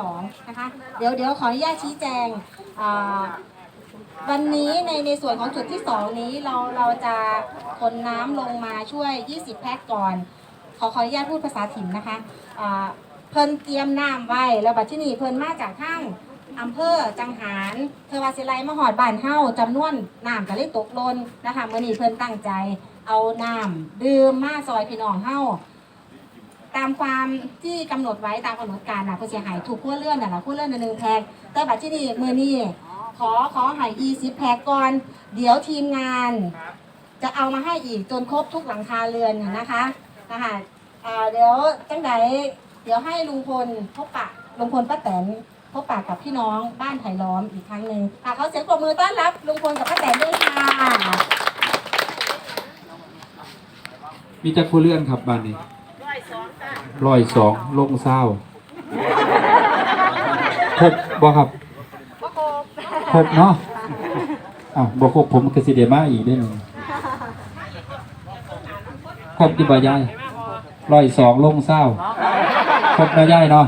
สองนะคะเดี๋ยวเดี๋ยวขออนุญาตชี้แจงวันนี้ในในส่วนของจุดที่สองนี้เราเราจะคนน้ำลงมาช่วย 20 แพ็คก่อน ขอขออนุญาตพูดภาษาถิ่นนะคะเพิ่นเตรียมน้ำไว้แล้วบัดที่นี่เพิ่นมาจากทางอำเภอจังหารเทวาศิไลมาหอดบ้านเฮาจำนวนน้ำก็เลยตกลนนะคะเมื่อนี้เพิ่นตั้งใจเอาน้ำดื่มมาซอยพี่น้องเฮา ตามความที่กำหนดไว้ตามกำหนดการนะผู้เสียหายถูกขั้วเลื่อนน่ะนะขั้วเลื่อนหนึ่งแพ็คแต่บัดที่นี่มือนี่ขอขอหายอีซิแพ็คก่อน เดี๋ยวทีมงาน จะเอามาให้อีกจนครบทุกหลังคาเรือนนะคะนะคะเดี๋ยวจังใดเดี๋ยวให้ลุงพลพบปะลุงพลป้าแตนพบปะกับพี่น้องบ้านไผ่ล้อมอีกครั้งหนึ่งเขาเสียงปรบมือต้อนรับลุงพลกับป้าแตนด้วยค่ะมีจักผู้เลื่อนครับบ้านนี้ ร้อยสองลงเศร้าครบบ่ครับครบเนาะอ้าวบ่ครบผมก็สิเดมาอีกได้หนึ่งครบที่บ่ยายร้อยสองลงเศร้าครบนะยายเนาะ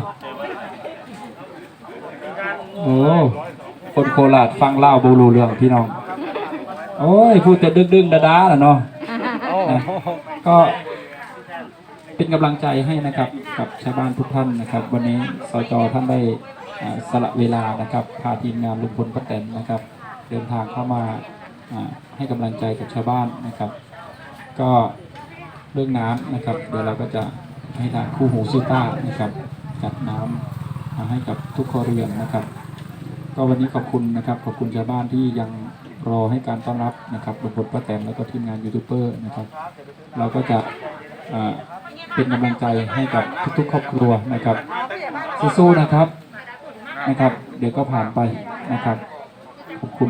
โอ้คนโคราชฟังเล่าวบูรูเรื่องพี่น้อง โอ้ย พูดแต่ดึงๆดาๆล่ะเนาะนะก็ เป็นกำลังใจให้นะครับกับชาวบ้านทุกท่านนะครับ วันนี้สจท่านได้สละเวลานะครับพาทีมงานลุงพลป้าแตนนะครับ เดินทางเข้ามาให้กำลังใจกับชาวบ้านนะครับ ก็เรื่องน้ำนะครับเดี๋ยวเราก็จะให้ทางคู่หูซูต้านะครับจัดน้ำมาให้กับทุกครเรือนนะครับ ก็วันนี้ขอบคุณนะครับ ขอบคุณชาวบ้านที่ยังรอให้การต้อนรับนะครับลุงพลป้าแตนแล้วก็ทีมงานยูทูบเบอร์นะครับ เราก็จะ เป็นกำลังใจให้กับทุกๆ ครอบครัวนะครับสู้ๆนะครับนะครับ เดี๋ยวก็ผ่านไปนะครับ ขอบคุณ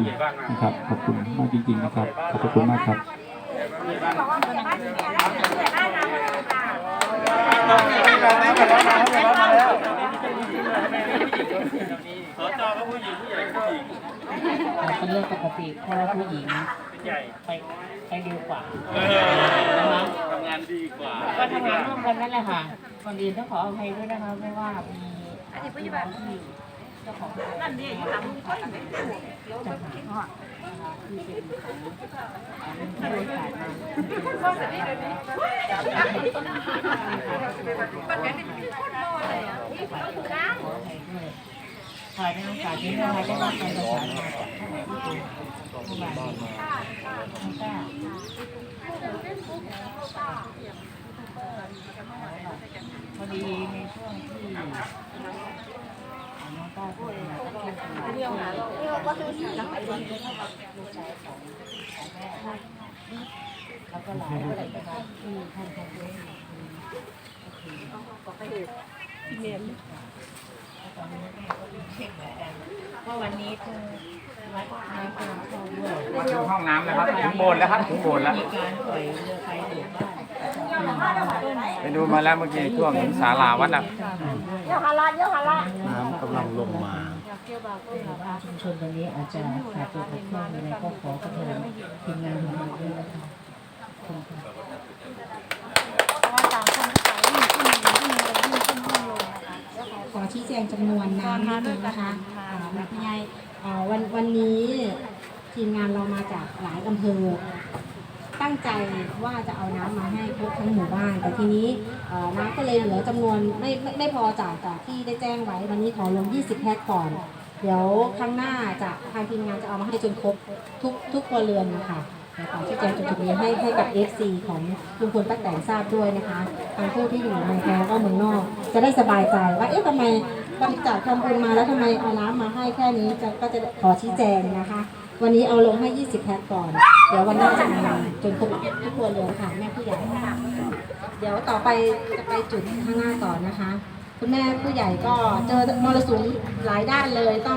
นะครับ ขอบคุณมากจริง ๆ นะครับ ขอบคุณมากครับเป็นเรื่องปกติเพราะว่าผู้หญิงไปไปเร็วกว่านะคะ ก็ทำงานร่วมกันนั่นแหละค่ะก่อนอื่นต้องขออภัยด้วยนะคะไม่ว่ามีพี่น้องที่เจ้าของนั่นเนี่ทำก็ทำเป็นผู้จัดหานะคะที่เป็นของผู้บริการมาขออภัยด้วยขอในโอกาสนี้นะคะได้รับการประสานมาจากท่านที่เป็นผู้บริหารท่านก็ พอดีในช่วงที่น้องก้าวพูดมาก็เที่ยวกันเรื่องหาเรื่องก็คือสีน้ำไปลูกชายของของแม่แล้วก็หลายอะไรนะคะที่ท่านทำด้วยก็ไปที่เมียนตอนนี้แม่ก็เช็คเหมือนกันว่าวันนี้เธอวัดน้ำกำลังเข้าด้วยมาถึงห้องน้ำแล้วครับถึงโบสถ์แล้วครับถึงโบสถ์แล้วมีการปล่อยเรือไฟหมู่บ้าน ไปดูมาแล้วเมื่อกี้ช่วงถึงศาลาวัดแล้วน้ำกำลังลงมาชุมชนตรงนี้อาจจะขาดตัวบกพร่องอะไรก็ขอขอโทษทีมงานของเราด้วยนะคะขอบคุณค่ะขอชี้แจงจำนวนน้ำนิดนึงนะคะอ่าแบบไงอ่าวันวันนี้ทีมงานเรามาจากหลายอำเภอ ตั้งใจว่าจะเอาน้ำมาให้ครบทั้งหมู่บ้าน แต่ทีนี้เอ่อน้ำก็เลยเหลือจำนวนไม่ไม่ไม่พอจากจากที่ได้แจ้งไว้วันนี้ขอลง 20 แพ็คก่อน เดี๋ยวครั้งหน้าจะทางทีมงานจะเอามาให้จนครบทุกทุกครัวเรือนนะคะขอชี้แจงจุดนี้ให้ให้กับ FC ของลุงพลป้าแตนทราบด้วยนะคะทางผู้ที่อยู่เมืองแท้ก็เมืองนอก จะได้สบายใจว่าเอ๊ะทำไมบริจาคทำบุญมาแล้วทำไมเอาน้ำมาให้แค่นี้จะก็จะขอชี้แจงนะคะ วันนี้เอาลงให้ 20 แพ็คก่อน เดี๋ยววันหน้าจะมาจนครบทุกครัวเรือนค่ะแม่ผู้ใหญ่เดี๋ยวต่อไปจะไปจุดข้างหน้าต่อนะคะ คุณแม่ผู้ใหญ่ก็เจอมรสุมหลายด้านเลยต้อง